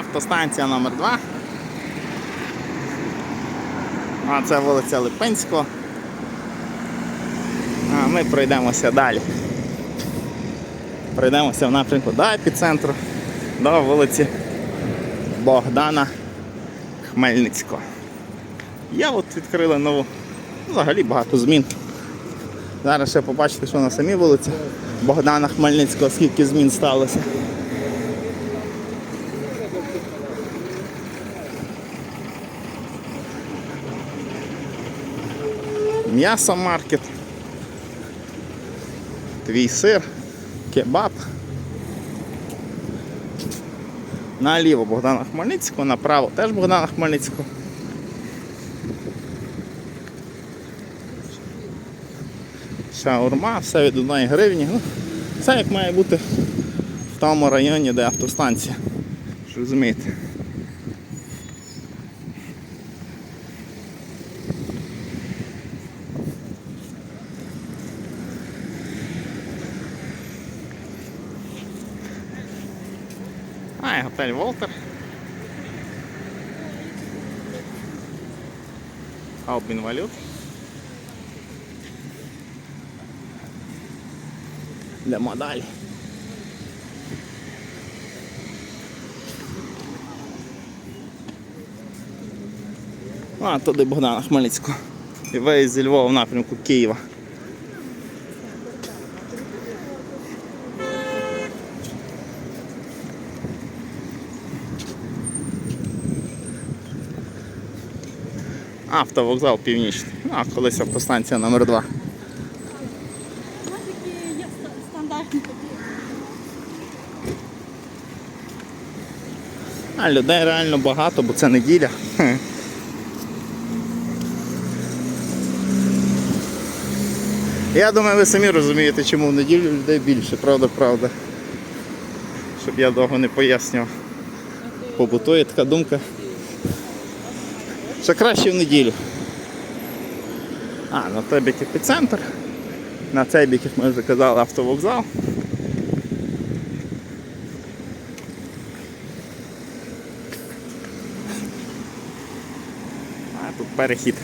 Автостанція номер 2 А це вулиця Липинського. А ми пройдемося далі. Пройдемося в напрямку до епіцентру, до вулиці Богдана Хмельницького. Я от відкрили нову, взагалі багато змін. Зараз ще побачите, що на самій вулиці Богдана Хмельницького, скільки змін сталося. М'ясомаркет. Твій сир, кебаб. Наліво Богдана Хмельницького, направо теж Богдана Хмельницького. Шаурма, все від 1 гривні. Ну, все як має бути в тому районі, де автостанція. Що розумієте? І готель Волтер. Обмін валют. Йдемо далі. А, туди Богдана Хмельницького. І виїзд зі Львова в напрямку Києва. Автовокзал північний. А, колись автостанція номер 2 У нас такі є стандартні такі. А людей реально багато, бо це неділя. Я думаю, ви самі розумієте, чому в неділю людей більше, правда, правда. Щоб я довго не пояснював. Побутує така думка. Що краще в неділю. А, на той бік епіцентр. На цей бік, ми вже казали, автовокзал. А тут перехід.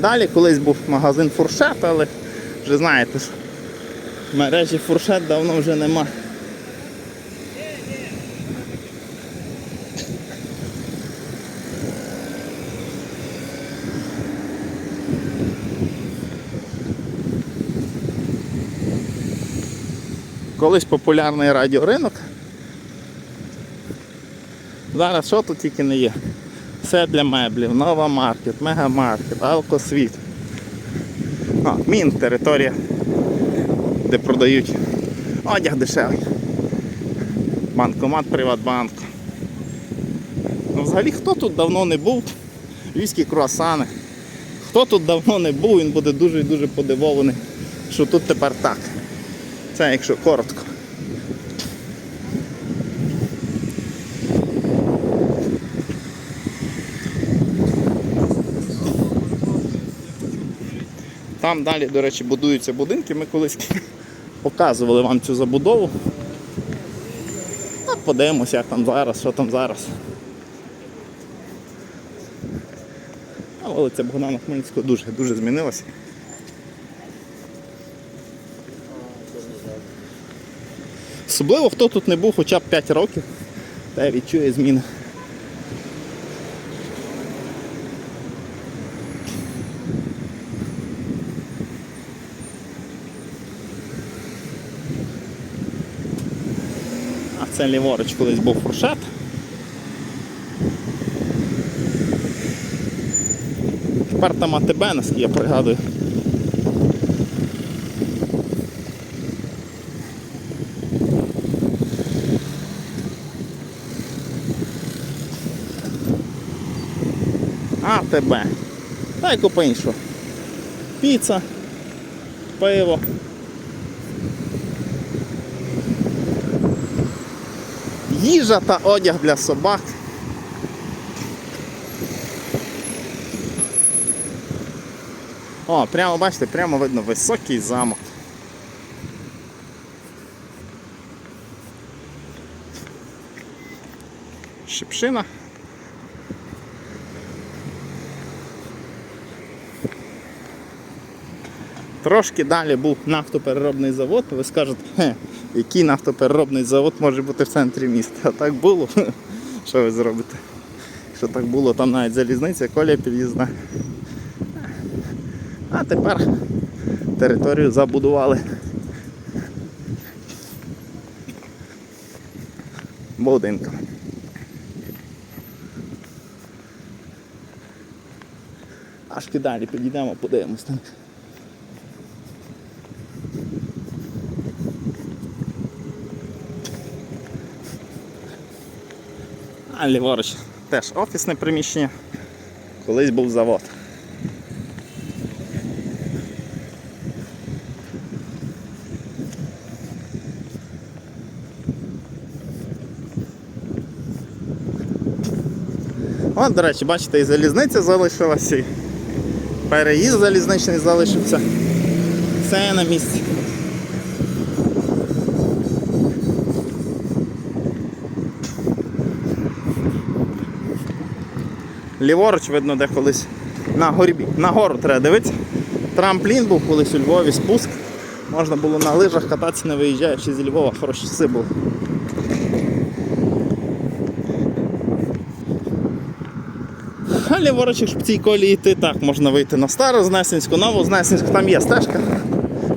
Далі колись був магазин фуршет, але вже знаєте, ж, мережі фуршет давно вже нема. Колись популярний радіоринок. Зараз що тут тільки не є. Все для меблів, нова маркет, мегамаркет, алкосвіт. А, мін територія, де продають одяг дешевий. Банкомат Приватбанку. Ну, взагалі хто тут давно не був? Львівські круасани. Хто тут давно не був, він буде дуже і дуже подивований, що тут тепер так. Це якщо коротко. Там далі, до речі, будуються будинки. Ми колись показували вам цю забудову. А подивимося, як там зараз, що там зараз. А вулиця Богдана Хмельницького дуже, дуже змінилася. Особливо хто тут не був хоча б 5 років, та відчує зміни. Це ліворуч колись був фуршет. Тепер там АТБ, наскільки я пригадую. АТБ. Та й купа іншого. Піца, пиво. Їжа та одяг для собак. О, прямо бачите, прямо видно високий замок. Шипшина. Трошки далі був нафтопереробний завод, ви скажете, хе, який нафтопереробний завод може бути в центрі міста. А так було. Що ви зробите? Що так було, там навіть залізниця, колія під'їзна. А тепер територію забудували. Будинками. Аж далі підійдемо, подивимось А ліворуч теж офісне приміщення. Колись був завод. От, до речі, бачите, і залізниця залишилася, і переїзд залізничний залишився. Все на місці. Ліворуч, видно, де колись на горбі. На гору треба дивитися. Трамплін був колись у Львові, спуск. Можна було на лижах кататися, не виїжджаючи зі Львова, хороші часи були. А ліворуч, якщо в цій колії йти, так, можна вийти на стару Знесенську, нову Знесенську, там є стежка.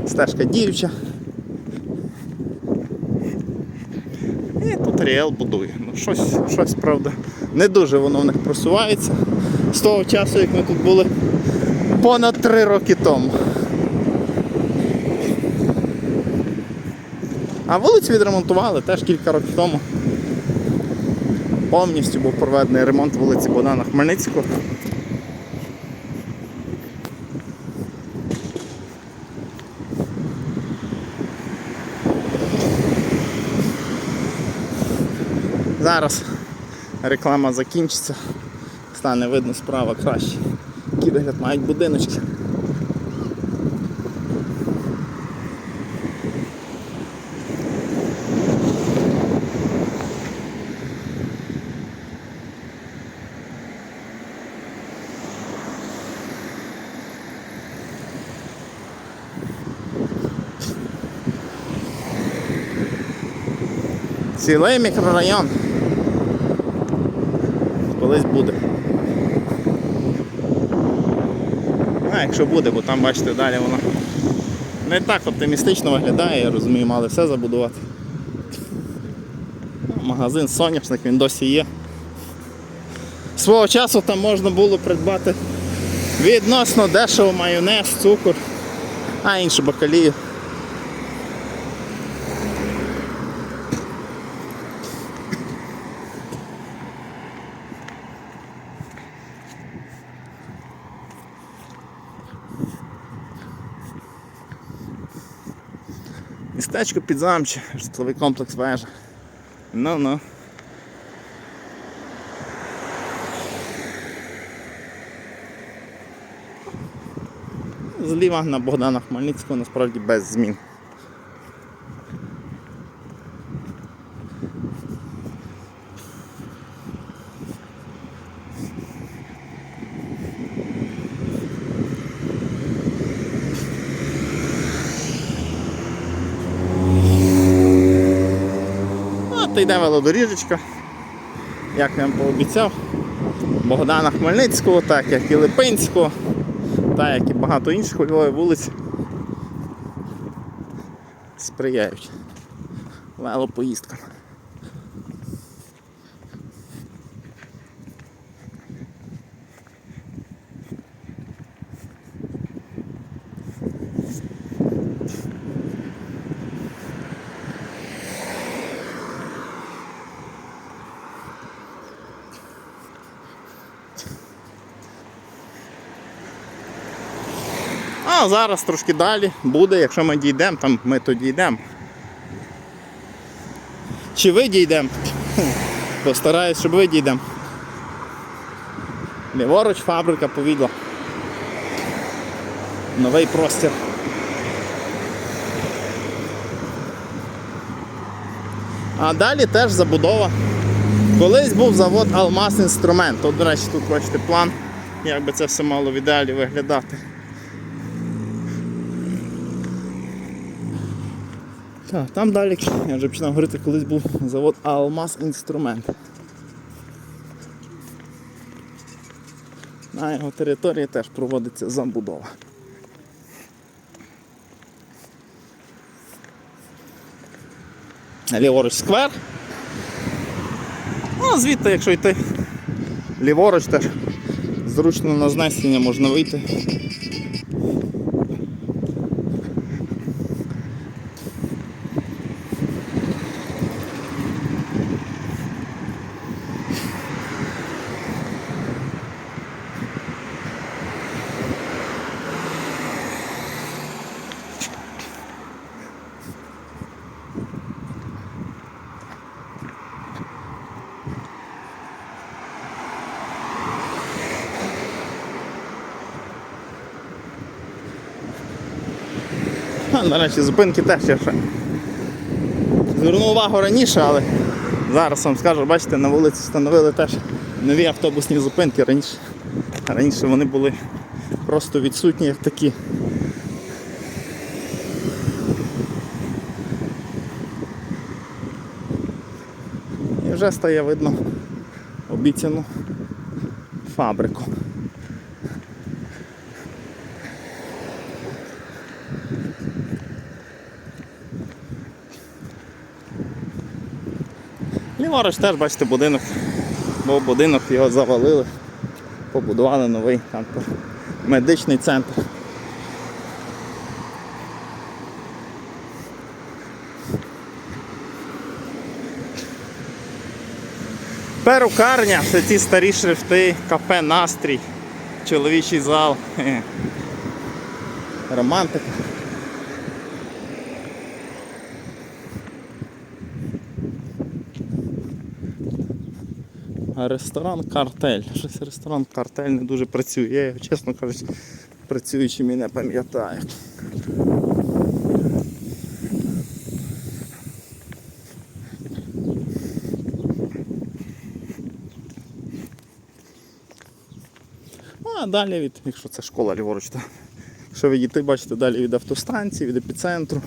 Стежка діюча. І тут Ріел будує. Ну, щось, щось, правда, не дуже воно в них просувається з того часу, як ми тут були понад три роки тому. А вулицю відремонтували теж кілька років тому. Повністю був проведений ремонт вулиці Богдана Хмельницького. Зараз реклама закінчиться, стане видно справа краще. Який вигляд мають будиночки. Цілий мікрорайон. Колись буде. А, якщо буде, бо там, бачите, далі воно не так оптимістично виглядає, я розумію, мали все забудувати. Ну, Магазин соняшник, він досі є. Свого часу там можна було придбати відносно дешево майонез, цукор, а іншу бакалію. Містечко підзамче, житловий комплекс вежа. Ну ну. Зліва на Богдана Хмельницького насправді без змін. От йде велодоріжечка, як я вам пообіцяв. Богдана Хмельницького, так як і Липинського, так як і багато інших у вулиць сприяють велопоїздкам. А зараз трошки далі буде, якщо ми дійдемо, там ми то дійдемо. Чи ви дійдемо? Постараюсь, щоб ви дійдемо. Ліворуч фабрика повідла. новий простір. А далі теж забудова. Колись був завод Алмаз Інструмент. От, до речі, тут бачите план, як би це все мало в ідеалі виглядати. Так, там далі, я вже починав говорити, колись був завод Алмаз Інструмент. На його території теж проводиться забудова. Ліворуч сквер. Ну, звідти, якщо йти ліворуч, теж зручно на знесення можна вийти. До речі, зупинки теж я ще звернув увагу раніше, але зараз вам скажу, бачите, на вулиці встановили теж нові автобусні зупинки. Раніше, раніше вони були просто відсутні як такі. І вже стає видно обіцяну фабрику. Ліворуч теж, бачите, будинок. Був будинок, його завалили, побудували новий там медичний центр. Перукарня, це ті старі шрифти, кафе Настрій, чоловічий зал. Романтика. Ресторан картель. Щось ресторан картель не дуже працює. Я його, чесно кажучи, працюючим і не пам'ятаю. Ну, а далі від, якщо це школа ліворуч, то якщо відійти, бачите, далі від автостанції, від епіцентру,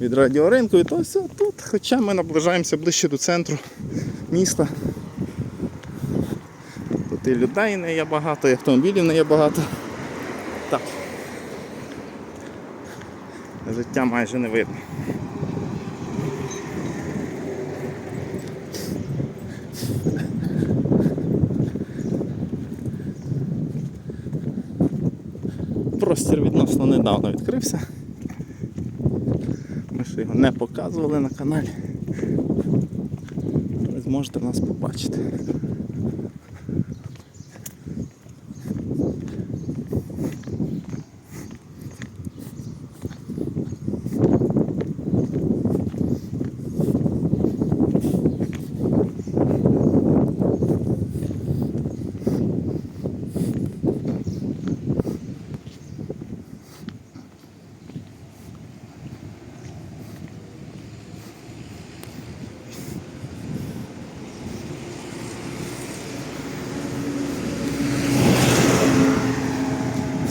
від радіоринку, і то все тут. Хоча ми наближаємося ближче до центру міста. І людей не є багато, і автомобілів не є багато. Так. Життя майже не видно. Простір відносно недавно відкрився. Ми ще його не показували на каналі. Ви зможете нас побачити.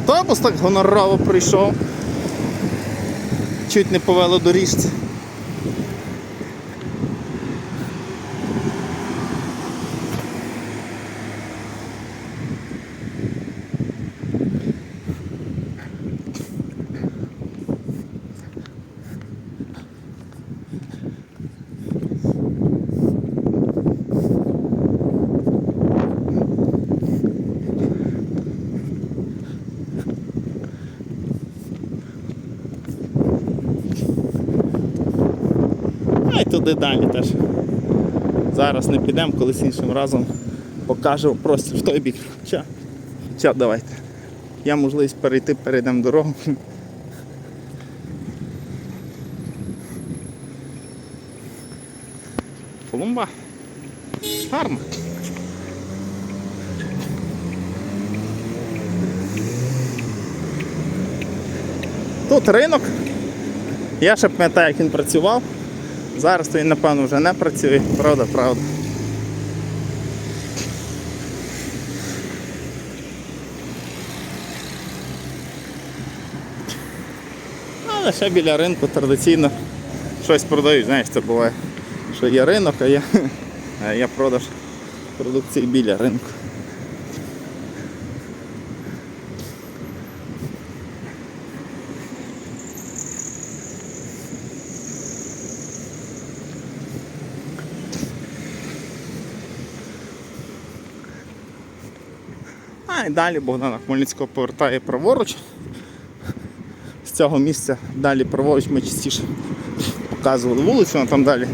Автобус так гонорово прийшов. Чуть не по велодоріжці. Й туди далі теж. Зараз не підемо, колись іншим разом покажу простір в той бік. Ча. Ча, давайте. Є можливість перейти, перейдемо дорогу. Колумба. Гарно. Тут ринок. Я ще пам'ятаю, як він працював. Зараз то він, напевно, вже не працює. Правда, правда. Але ще біля ринку традиційно щось продають. Знаєш, це буває, що є ринок, а є, а продаж продукції біля ринку. А і далі Богдана Хмельницького повертає праворуч. З цього місця далі праворуч ми частіше показували вулицю, вона там далі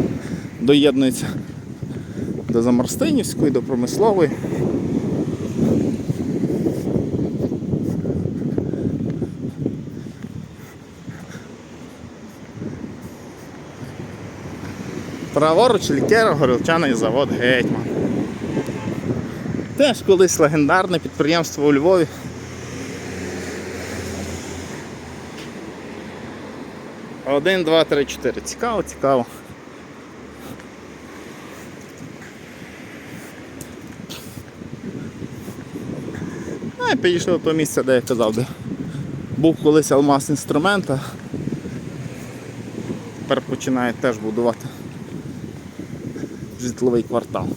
доєднується до Замарстинівської, до промислової. Праворуч лікера горілчаний завод Гетьман. Теж колись легендарне підприємство у Львові. Один, два, три, чотири. Цікаво, цікаво. А я підійшов до того місця, де я казав, де був колись алмаз інструмента. Тепер починають теж будувати житловий квартал.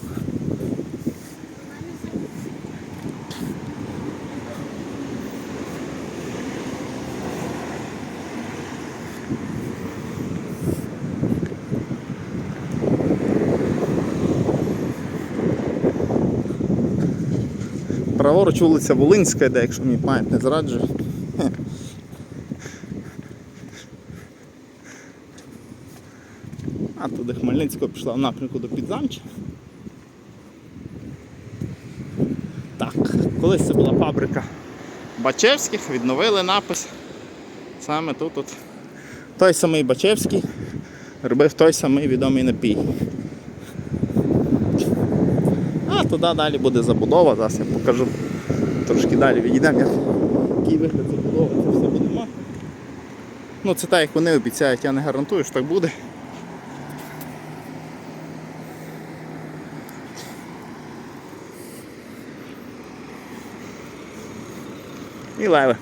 Праворуч вулиця Волинська, де, якщо мені пам'ять не зраджує. А туди Хмельницького пішла в напрямку до Підзамча. Так, колись це була фабрика Бачевських, відновили напис. Саме тут от той самий Бачевський робив той самий відомий напій. А туди далі буде забудова, зараз я покажу. Трошки далі відійдемо, який вигляд забудови, це все буде мати. Ну це так, як вони обіцяють, я не гарантую, що так буде. І леви.